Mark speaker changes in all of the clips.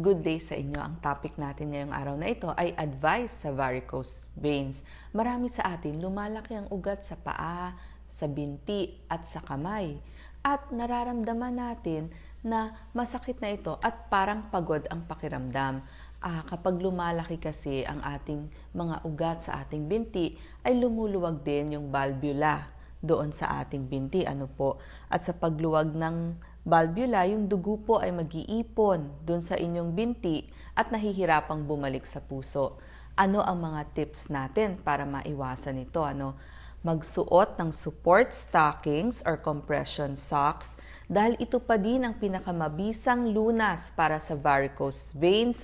Speaker 1: Good day sa inyo. Ang topic natin ngayong araw na ito ay advice sa varicose veins. Marami sa atin lumalaki ang ugat sa paa, sa binti at sa kamay. At nararamdaman natin na masakit na ito at parang pagod ang pakiramdam. Ah, kapag lumalaki kasi ang ating mga ugat sa ating binti, ay lumuluwag din yung valvula doon sa ating binti. Ano po? At sa pagluwag ng valvula, yung dugo po ay mag-iipon doon sa inyong binti at nahihirapang bumalik sa puso. Ano ang mga tips natin para maiwasan ito? Ano? Magsuot ng support stockings or compression socks dahil ito pa din ang pinakamabisang lunas para sa varicose veins,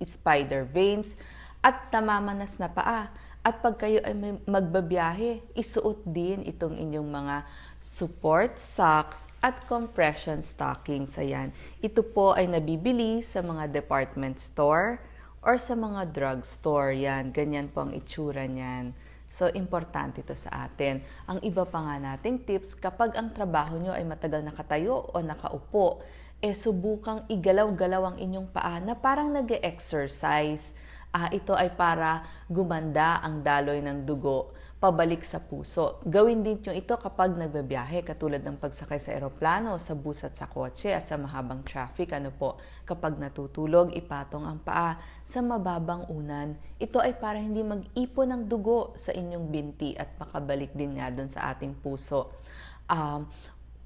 Speaker 1: spider veins, at namamanas na paa. At pag kayo ay magbabiyahe, isuot din itong inyong mga support socks at compression stockings. Ayan. Ito po ay nabibili sa mga department store or sa mga drugstore. Yan. Ganyan po ang itsura niyan. So, importante ito sa atin. Ang iba pa nga nating tips, kapag ang trabaho nyo ay matagal nakatayo o nakaupo, eh subukang igalaw-galaw ang inyong paa na parang nag exercise Ah, ito ay para gumanda ang daloy ng dugo pabalik sa puso. Gawin din nyo ito kapag nagbabiyahe, katulad ng pagsakay sa eroplano, sa bus at sa kotse at sa mahabang traffic. Ano po, kapag natutulog, ipatong ang paa sa mababang unan. Ito ay para hindi mag-ipon ng dugo sa inyong binti at makabalik din nga doon sa ating puso. Um,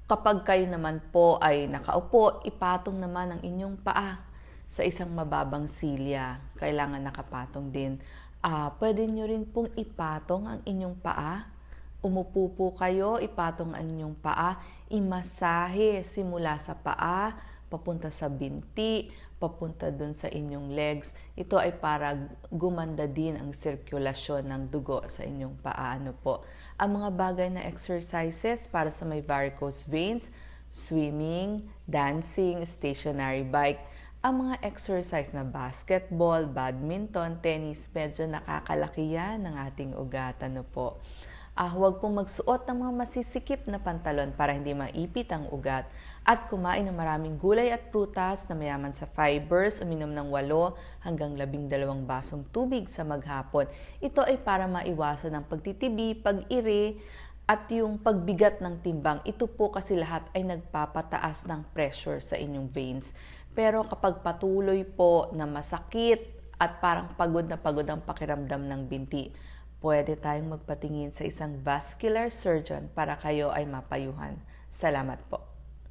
Speaker 1: kapag kayo naman po ay nakaupo, ipatong naman ang inyong paa sa isang mababang silya. Kailangan nakapatong din. Uh, pwede nyo rin pong ipatong ang inyong paa. Umupo po kayo, ipatong ang inyong paa, imasahe simula sa paa, papunta sa binti, papunta dun sa inyong legs. Ito ay para gumanda din ang sirkulasyon ng dugo sa inyong paa. Ano po? Ang mga bagay na exercises para sa may varicose veins, swimming, dancing, stationary bike, ang mga exercise na basketball, badminton, tennis, medyo nakakalaki yan ng ating ugat. Ano po? Ah, huwag pong magsuot ng mga masisikip na pantalon para hindi maipit ang ugat at kumain ng maraming gulay at prutas na mayaman sa fibers, uminom ng 8 hanggang 12 basong tubig sa maghapon. Ito ay para maiwasan ang pagtitibi, pag-iri, at yung pagbigat ng timbang. Ito po kasi lahat ay nagpapataas ng pressure sa inyong veins. Pero kapag patuloy po na masakit at parang pagod na pagod ang pakiramdam ng binti, pwede tayong magpatingin sa isang vascular surgeon para kayo ay mapayuhan. Salamat po.